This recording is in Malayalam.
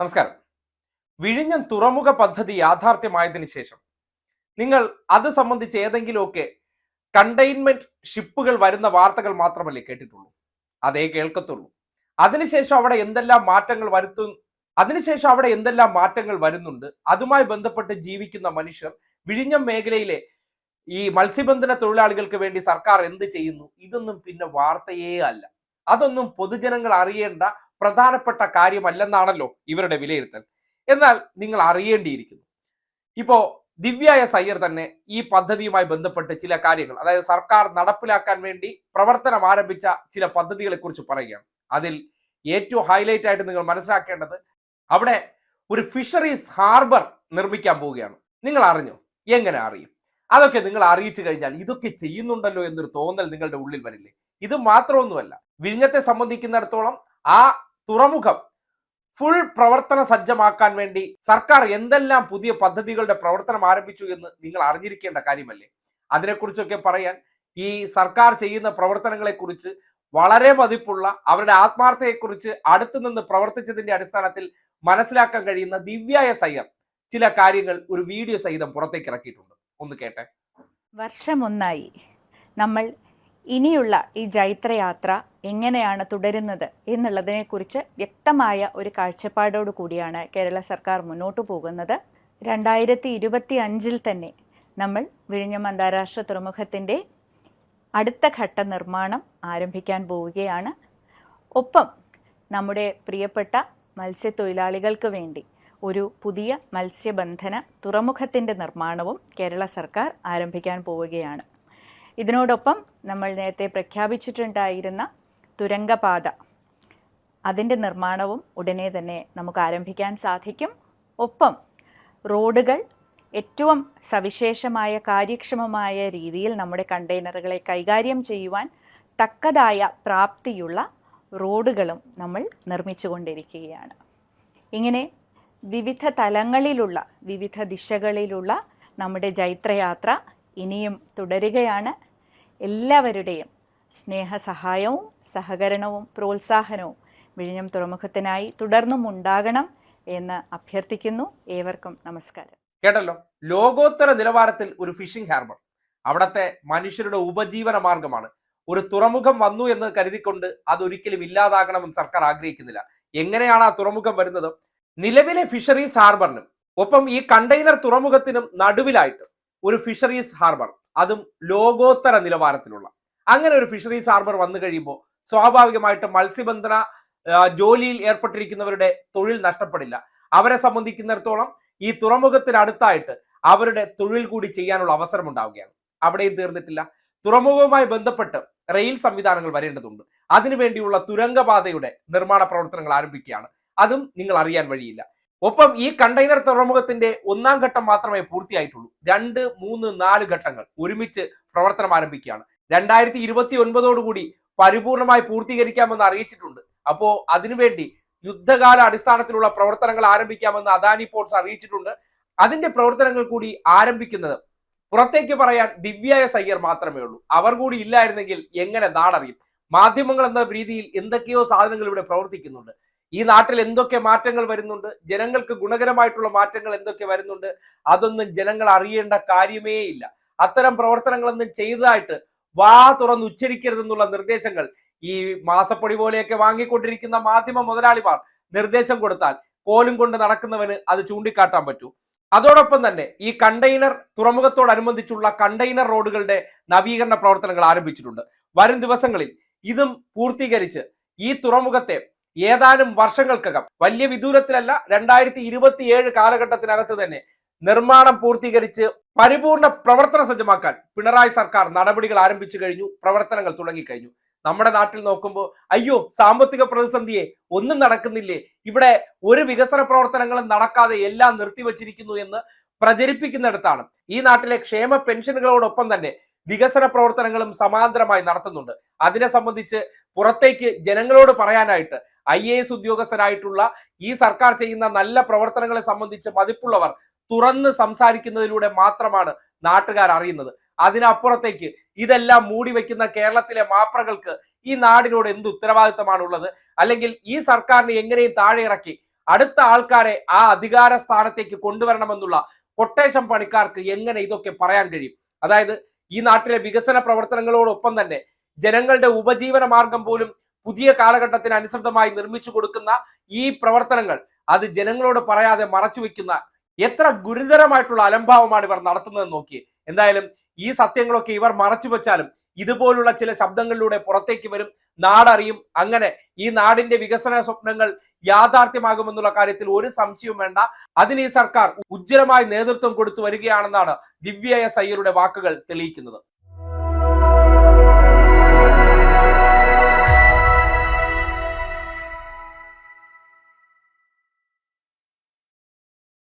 നമസ്കാരം. വിഴിഞ്ഞം തുറമുഖ പദ്ധതി യാഥാർത്ഥ്യമായതിനു ശേഷം നിങ്ങൾ അത് സംബന്ധിച്ച് ഏതെങ്കിലുമൊക്കെ കണ്ടെയ്ൻമെന്റ് ഷിപ്പുകൾ വരുന്ന വാർത്തകൾ മാത്രമല്ലേ കേട്ടിട്ടുള്ളൂ? അതേ കേൾക്കത്തുള്ളൂ. അതിനുശേഷം അവിടെ എന്തെല്ലാം മാറ്റങ്ങൾ വരുത്തു അതിനുശേഷം അവിടെ എന്തെല്ലാം മാറ്റങ്ങൾ വരുന്നുണ്ട് അതുമായി ബന്ധപ്പെട്ട് ജീവിക്കുന്ന മനുഷ്യർ വിഴിഞ്ഞം മേഖലയിലെ ഈ മത്സ്യബന്ധന തൊഴിലാളികൾക്ക് വേണ്ടി സർക്കാർ എന്ത് ചെയ്യുന്നു? ഇതൊന്നും പിന്നെ വാർത്തയേ അല്ല. അതൊന്നും പൊതുജനങ്ങൾ അറിയേണ്ട പ്രധാനപ്പെട്ട കാര്യമല്ലെന്നാണല്ലോ ഇവരുടെ വിലയിരുത്തൽ. എന്നാൽ നിങ്ങൾ അറിയേണ്ടിയിരിക്കുന്നു. ഇപ്പോ ദിവ്യായ സയ്യർ തന്നെ ഈ പദ്ധതിയുമായി ബന്ധപ്പെട്ട് ചില കാര്യങ്ങൾ അതായത് സർക്കാർ നടപ്പിലാക്കാൻ വേണ്ടി പ്രവർത്തനം ആരംഭിച്ച ചില പദ്ധതികളെ കുറിച്ച് പറയുകയാണ്. അതിൽ ഏറ്റവും ഹൈലൈറ്റ് ആയിട്ട് നിങ്ങൾ മനസ്സിലാക്കേണ്ടത് അവിടെ ഒരു ഫിഷറീസ് ഹാർബർ നിർമ്മിക്കാൻ പോവുകയാണ്. നിങ്ങൾ അറിഞ്ഞോ? എങ്ങനെ അറിയും? അതൊക്കെ നിങ്ങൾ അറിയിച്ചു കഴിഞ്ഞാൽ ഇതൊക്കെ ചെയ്യുന്നുണ്ടല്ലോ എന്നൊരു തോന്നൽ നിങ്ങളുടെ ഉള്ളിൽ വരില്ലേ? ഇത് മാത്രമൊന്നുമല്ല. വിഴിഞ്ഞത്തെ സംബന്ധിക്കുന്നിടത്തോളം ആ തുറമുഖം ഫുൾ പ്രവർത്തന സജ്ജമാക്കാൻ വേണ്ടി സർക്കാർ എന്തെല്ലാം പുതിയ പദ്ധതികളുടെ പ്രവർത്തനം ആരംഭിച്ചു എന്ന് നിങ്ങൾ അറിഞ്ഞിരിക്കേണ്ട കാര്യമല്ലേ? അതിനെക്കുറിച്ചൊക്കെ പറയാൻ ഈ സർക്കാർ ചെയ്യുന്ന പ്രവർത്തനങ്ങളെ കുറിച്ച് വളരെ മതിപ്പുള്ള അവരുടെ ആത്മാർത്ഥതയെക്കുറിച്ച് അടുത്തു നിന്ന് പ്രവർത്തിച്ചതിന്റെ അടിസ്ഥാനത്തിൽ മനസ്സിലാക്കാൻ കഴിയുന്ന ദിവ്യായ സയ്യർ ചില കാര്യങ്ങൾ ഒരു വീഡിയോ സഹിതം പുറത്തേക്ക് ഇറക്കിയിട്ടുണ്ട്. ഒന്ന് കേട്ടെ. വർഷമൊന്നായി നമ്മൾ ഇനിയുള്ള ഈ ജൈത്രയാത്ര എങ്ങനെയാണ് തുടരുന്നത് എന്നുള്ളതിനെക്കുറിച്ച് വ്യക്തമായ ഒരു കാഴ്ചപ്പാടോടു കൂടിയാണ് കേരള സർക്കാർ മുന്നോട്ടു പോകുന്നത്. രണ്ടായിരത്തി ഇരുപത്തി അഞ്ചിൽ തന്നെ നമ്മൾ വിഴിഞ്ഞം അന്താരാഷ്ട്ര തുറമുഖത്തിന്റെ അടുത്ത ഘട്ട നിർമ്മാണം ആരംഭിക്കാൻ പോവുകയാണ്. ഒപ്പം നമ്മുടെ പ്രിയപ്പെട്ട മത്സ്യത്തൊഴിലാളികൾക്ക് വേണ്ടി ഒരു പുതിയ മത്സ്യബന്ധന തുറമുഖത്തിന്റെ നിർമ്മാണവും കേരള സർക്കാർ ആരംഭിക്കാൻ പോവുകയാണ്. ഇതിനോടൊപ്പം നമ്മൾ നേരത്തെ പ്രഖ്യാപിച്ചിട്ടുണ്ടായിരുന്ന തുരങ്കപാത. അതിന്റെ നിർമ്മാണവും ഉടനെ തന്നെ നമുക്ക് ആരംഭിക്കാൻ സാധിക്കും. ഒപ്പം റോഡുകൾ ഏറ്റവും സവിശേഷമായ കാര്യക്ഷമമായ രീതിയിൽ നമ്മുടെ കണ്ടെയ്നറുകളെ കൈകാര്യം ചെയ്യുവാൻ തക്കതായ പ്രാപ്തിയുള്ള റോഡുകളും നമ്മൾ നിർമ്മിച്ചുകൊണ്ടിരിക്കുകയാണ്. ഇങ്ങനെ വിവിധ തലങ്ങളിലുള്ള വിവിധ ദിശകളിലുള്ള നമ്മുടെ ജൈത്രയാത്ര ഇനിയും തുടരുകയാണ്. എല്ലാവരുടെയും സ്നേഹസഹായവും സഹകരണവും പ്രോത്സാഹനവും വിഴിഞ്ഞം തുറമുഖത്തിനായി തുടർന്നും ഉണ്ടാകണം എന്ന് അഭ്യർത്ഥിക്കുന്നു. ഏവർക്കും നമസ്കാരം. കേട്ടല്ലോ? ലോകോത്തര നിലവാരത്തിൽ ഒരു ഫിഷിംഗ് ഹാർബർ അവിടത്തെ മനുഷ്യരുടെ ഉപജീവന മാർഗമാണ്. ഒരു തുറമുഖം വന്നു എന്ന് കരുതിക്കൊണ്ട് അതൊരിക്കലും ഇല്ലാതാകണമെന്ന് സർക്കാർ ആഗ്രഹിക്കുന്നില്ല. എങ്ങനെയാണ് ആ തുറമുഖം വരുന്നത്? നിലവിലെ ഫിഷറീസ് ഹാർബറിനും ഒപ്പം ഈ കണ്ടെയ്നർ തുറമുഖത്തിനും നടുവിലായിട്ട് ഒരു ഫിഷറീസ് ഹാർബർ അതും ലോകോത്തര നിലവാരത്തിലുള്ള. അങ്ങനെ ഒരു ഫിഷറീസ് ഹാർബർ വന്നു കഴിയുമ്പോൾ സ്വാഭാവികമായിട്ടും മത്സ്യബന്ധന ജോലിയിൽ ഏർപ്പെട്ടിരിക്കുന്നവരുടെ തൊഴിൽ നഷ്ടപ്പെടില്ല. അവരെ സംബന്ധിക്കുന്നിടത്തോളം ഈ തുറമുഖത്തിനടുത്തായിട്ട് അവരുടെ തൊഴിൽ കൂടി ചെയ്യാനുള്ള അവസരം ഉണ്ടാവുകയാണ്. അവിടെയും തീർന്നിട്ടില്ല. തുറമുഖവുമായി ബന്ധപ്പെട്ട് റെയിൽ സംവിധാനങ്ങൾ വരേണ്ടതുണ്ട്. അതിനുവേണ്ടിയുള്ള തുരങ്കപാതയുടെ നിർമ്മാണ പ്രവർത്തനങ്ങൾ ആരംഭിക്കുകയാണ്. അതും നിങ്ങൾ അറിയാൻ വഴിയില്ല. ഒപ്പം ഈ കണ്ടെയ്നർ തുറമുഖത്തിന്റെ ഒന്നാം ഘട്ടം മാത്രമേ പൂർത്തിയായിട്ടുള്ളൂ. രണ്ട് മൂന്ന് നാല് ഘട്ടങ്ങൾ ഒരുമിച്ച് പ്രവർത്തനം ആരംഭിക്കുകയാണ്. രണ്ടായിരത്തി ഇരുപത്തി ഒൻപതോടുകൂടി പരിപൂർണമായി പൂർത്തീകരിക്കാമെന്ന് അറിയിച്ചിട്ടുണ്ട്. അപ്പോ അതിനുവേണ്ടി യുദ്ധകാല അടിസ്ഥാനത്തിലുള്ള പ്രവർത്തനങ്ങൾ ആരംഭിക്കാമെന്ന് അദാനി പോർട്സ് അറിയിച്ചിട്ടുണ്ട്. അതിന്റെ പ്രവർത്തനങ്ങൾ കൂടി ആരംഭിക്കുന്നത് പുറത്തേക്ക് പറയാൻ ദിവ്യായ സയ്യർ മാത്രമേ ഉള്ളൂ. അവർ കൂടി ഇല്ലായിരുന്നെങ്കിൽ എങ്ങനെ നാടറിയും? മാധ്യമങ്ങൾ എന്ന രീതിയിൽ എന്തൊക്കെയോ സാധനങ്ങൾ ഇവിടെ പ്രവർത്തിക്കുന്നുണ്ട്. ഈ നാട്ടിൽ എന്തൊക്കെ മാറ്റങ്ങൾ വരുന്നുണ്ട്? ജനങ്ങൾക്ക് ഗുണകരമായിട്ടുള്ള മാറ്റങ്ങൾ എന്തൊക്കെ വരുന്നുണ്ട്? അതൊന്നും ജനങ്ങൾ അറിയേണ്ട കാര്യമേ ഇല്ല. അത്തരം പ്രവർത്തനങ്ങളൊന്നും ചെയ്തതായിട്ട് വാ തുറന്ന് ഉച്ചരിക്കരുതെന്നുള്ള നിർദ്ദേശങ്ങൾ ഈ മാസപ്പൊടി പോലെയൊക്കെ വാങ്ങിക്കൊണ്ടിരിക്കുന്ന മാധ്യമ മുതലാളിമാർ നിർദ്ദേശം കൊടുത്താൽ കോലും കൊണ്ട് നടക്കുന്നവന് അത് ചൂണ്ടിക്കാട്ടാൻ പറ്റൂ. അതോടൊപ്പം തന്നെ ഈ കണ്ടെയ്നർ തുറമുഖത്തോടനുബന്ധിച്ചുള്ള കണ്ടെയ്നർ റോഡുകളുടെ നവീകരണ പ്രവർത്തനങ്ങൾ ആരംഭിച്ചിട്ടുണ്ട്. വരും ദിവസങ്ങളിൽ ഇതും പൂർത്തീകരിച്ച് ഈ തുറമുഖത്തെ ഏതാനും വർഷങ്ങൾക്കകം. വലിയ വിദൂരത്തിലല്ല രണ്ടായിരത്തി ഇരുപത്തിയേഴ് കാലഘട്ടത്തിനകത്ത് തന്നെ നിർമ്മാണം പൂർത്തീകരിച്ച് പരിപൂർണ പ്രവർത്തന സജ്ജമാക്കാൻ പിണറായി സർക്കാർ നടപടികൾ ആരംഭിച്ചു കഴിഞ്ഞു പ്രവർത്തനങ്ങൾ തുടങ്ങിക്കഴിഞ്ഞു. നമ്മുടെ നാട്ടിൽ നോക്കുമ്പോൾ അയ്യോ സാമ്പത്തിക പ്രതിസന്ധിയെ ഒന്നും നടക്കുന്നില്ലേ? ഇവിടെ ഒരു വികസന പ്രവർത്തനങ്ങളും നടക്കാതെ എല്ലാം നിർത്തിവച്ചിരിക്കുന്നു എന്ന് പ്രചരിപ്പിക്കുന്നിടത്താണ്. ഈ നാട്ടിലെ ക്ഷേമ പെൻഷനുകളോടൊപ്പം തന്നെ വികസന പ്രവർത്തനങ്ങളും സമാന്തരമായി നടത്തുന്നുണ്ട്. അതിനെ സംബന്ധിച്ച് പുറത്തേക്ക് ജനങ്ങളോട് പറയാനായിട്ട് ഐ എ എസ് ഉദ്യോഗസ്ഥരായിട്ടുള്ള ഈ സർക്കാർ ചെയ്യുന്ന നല്ല പ്രവർത്തനങ്ങളെ സംബന്ധിച്ച് മതിപ്പുള്ളവർ തുറന്ന് സംസാരിക്കുന്നതിലൂടെ മാത്രമാണ് നാട്ടുകാർ അറിയുന്നത്. അതിനപ്പുറത്തേക്ക് ഇതെല്ലാം മൂടി വെക്കുന്ന കേരളത്തിലെ മാപ്രകൾക്ക് ഈ നാടിനോട് എന്ത് ഉത്തരവാദിത്തമാണുള്ളത്? അല്ലെങ്കിൽ ഈ സർക്കാരിനെ എങ്ങനെയും താഴെ ഇറക്കി അടുത്ത ആൾക്കാരെ ആ അധികാര സ്ഥാനത്തേക്ക് കൊണ്ടുവരണമെന്നുള്ള കൊട്ടേഷൻ പണിക്കാർക്ക് എങ്ങനെ ഇതൊക്കെ പറയാൻ കഴിയും? അതായത് ഈ നാട്ടിലെ വികസന പ്രവർത്തനങ്ങളോടൊപ്പം തന്നെ ജനങ്ങളുടെ ഉപജീവന മാർഗം പോലും പുതിയ കാലഘട്ടത്തിന് അനുസൃതമായി നിർമ്മിച്ചു കൊടുക്കുന്ന ഈ പ്രവർത്തനങ്ങൾ അത് ജനങ്ങളോട് പറയാതെ മറച്ചു വെക്കുന്ന എത്ര ഗുരുതരമായിട്ടുള്ള അലംഭാവമാണ് ഇവർ നടത്തുന്നത് നോക്കി. എന്തായാലും ഈ സത്യങ്ങളൊക്കെ ഇവർ മറച്ചു വെച്ചാലും ഇതുപോലുള്ള ചില ശബ്ദങ്ങളിലൂടെ പുറത്തേക്ക് വരും. നാടറിയും. അങ്ങനെ ഈ നാടിന്റെ വികസന സ്വപ്നങ്ങൾ യാഥാർത്ഥ്യമാകുമെന്നുള്ള കാര്യത്തിൽ ഒരു സംശയവും വേണ്ട. അതിന് ഈ സർക്കാർ ഉജ്ജ്വലമായ നേതൃത്വം കൊടുത്തു വരികയാണെന്നാണ് ദിവ്യ എസ് അയ്യരുടെ വാക്കുകൾ തെളിയിക്കുന്നത്.